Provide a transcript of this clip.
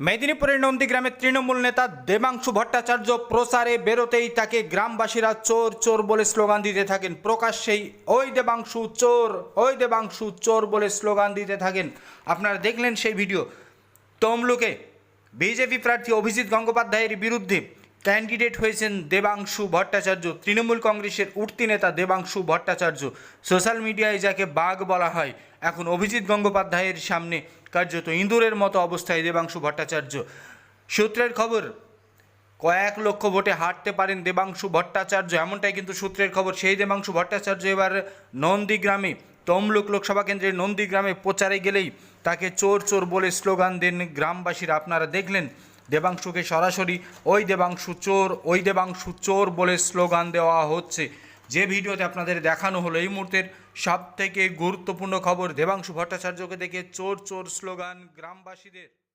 মেদিনীপুরের নন্দীগ্রামের তৃণমূল নেতা দেবাংশু ভট্টাচার্য প্রচারে বেরোতেই তাকে গ্রামবাসীরা চোর চোর বলে স্লোগান দিতে থাকেন। প্রকাশ্যেই, ওই দেবাংশু চোর, ওই দেবাংশু চোর বলে স্লোগান দিতে থাকেন। আপনারা দেখলেন সেই ভিডিও। তমলুকে বিজেপি প্রার্থী অভিজিৎ গঙ্গোপাধ্যায়ের বিরুদ্ধে ক্যান্ডিডেট হয়েছেন দেবাংশু ভট্টাচার্য। তৃণমূল কংগ্রেসের উঠতি নেতা দেবাংশু ভট্টাচার্য। সোশ্যাল মিডিয়ায় যাকে বাঘ বলা হয়, এখন অভিজিৎ গঙ্গোপাধ্যায়ের সামনে কার্যত ইঁদুরের মতো অবস্থায় দেবাংশু ভট্টাচার্য। সূত্রের খবর, কয়েক লক্ষ ভোটে হারতে পারেন দেবাংশু ভট্টাচার্য। এমনটাই কিন্তু সূত্রের খবর। সেই দেবাংশু ভট্টাচার্য এবার নন্দীগ্রামে, তমলুক লোকসভা কেন্দ্রের নন্দীগ্রামে প্রচারে গেলেই তাকে চোর চোর বলে স্লোগান দেন গ্রামবাসীরা। আপনারা দেখলেন দেবাংশুকে সরাসরি, ওই দেবাংশু চোর, ওই দেবাংশু চোর বলে স্লোগান দেওয়া হচ্ছে। যে ভিডিওতে আপনাদের দেখানো হলো এই মুহূর্তের সবথেকে গুরুত্বপূর্ণ খবর, দেবাংশু ভট্টাচার্যকে দেখে চোর চোর স্লোগান গ্রামবাসীদের।